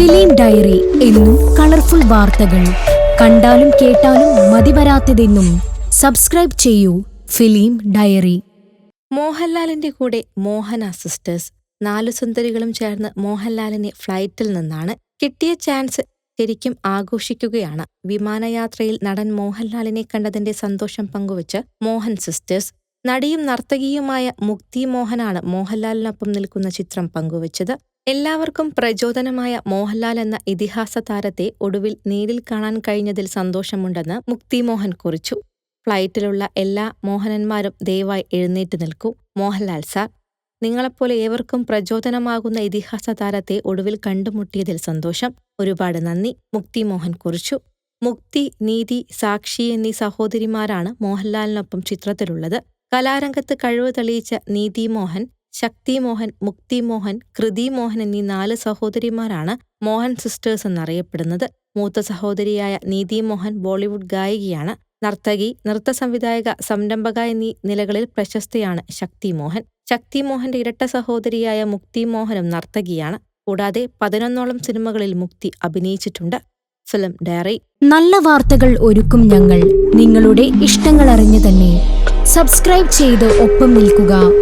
Film diary എന്നും colourful വാർത്തകൾ. കണ്ടാലും കേട്ടാലും മതിവരാത്തതെന്നും സബ്സ്ക്രൈബ് ചെയ്യൂ ഫിലിം ഡയറി. മോഹൻലാലിന്റെ കൂടെ മോഹന സിസ്റ്റേഴ്സ് നാലു സുന്ദരികളും ചേർന്ന് മോഹൻലാലിനെ ഫ്ലൈറ്റിൽ നിന്നാണ് കിട്ടിയ ചാൻസ് ശരിക്കും ആഘോഷിക്കുകയാണ്. വിമാനയാത്രയിൽ നടൻ മോഹൻലാലിനെ കണ്ടതിന്റെ സന്തോഷം പങ്കുവച്ച് മോഹൻ സിസ്റ്റേഴ്സ് നടിയും നർത്തകിയുമായ മുക്തി മോഹനാണ് മോഹൻലാലിനൊപ്പം നിൽക്കുന്ന ചിത്രം പങ്കുവച്ചത്. എല്ലാവർക്കും പ്രചോദനമായ മോഹൻലാൽ എന്ന ഇതിഹാസ താരത്തെ ഒടുവിൽ നേരിൽ കാണാൻ കഴിഞ്ഞതിൽ സന്തോഷമുണ്ടെന്ന് മുക്തി മോഹൻ കുറിച്ചു. ഫ്ലൈറ്റിലുള്ള എല്ലാ മോഹനന്മാരും ദയവായി എഴുന്നേറ്റ് നിൽക്കൂ. മോഹൻലാൽ സാർ നിങ്ങളെപ്പോലെ ഏവർക്കും പ്രചോദനമാകുന്ന ഇതിഹാസ താരത്തെ ഒടുവിൽ കണ്ടുമുട്ടിയതിൽ സന്തോഷം. ഒരുപാട് നന്ദി. മുക്തി മോഹൻ കുറിച്ചു. മുക്തി നീതി സാക്ഷി എന്നീ സഹോദരിമാരാണ് മോഹൻലാലിനൊപ്പം ചിത്രത്തിലുള്ളത്. കലാരംഗത്ത് കഴിവ് തെളിയിച്ച നീതി മോഹൻ ശക്തി മോഹൻ മുക്തി മോഹൻ കൃതി മോഹൻ എന്നീ നാല് സഹോദരിമാരാണ് മോഹൻ സിസ്റ്റേഴ്സ് എന്നറിയപ്പെടുന്നത്. മൂത്ത സഹോദരിയായ നീതി മോഹൻ ബോളിവുഡ് ഗായികയാണ്. നർത്തകി നൃത്ത സംവിധായക സംരംഭക എന്നീ നിലകളിൽ പ്രശസ്തയാണ് ശക്തി മോഹൻ ശക്തി മോഹന്റെ ഇരട്ട സഹോദരിയായ മുക്തി മോഹനും നർത്തകിയാണ്. കൂടാതെ പതിനൊന്നോളം സിനിമകളിൽ മുക്തി അഭിനയിച്ചിട്ടുണ്ട്. Film diary. നല്ല വാർത്തകൾ ഒരുക്കും ഞങ്ങൾ. നിങ്ങളുടെ ഇഷ്ടങ്ങൾ അറിഞ്ഞു തന്നെ സബ്സ്ക്രൈബ് ചെയ്ത് ഒപ്പം നിൽക്കുക.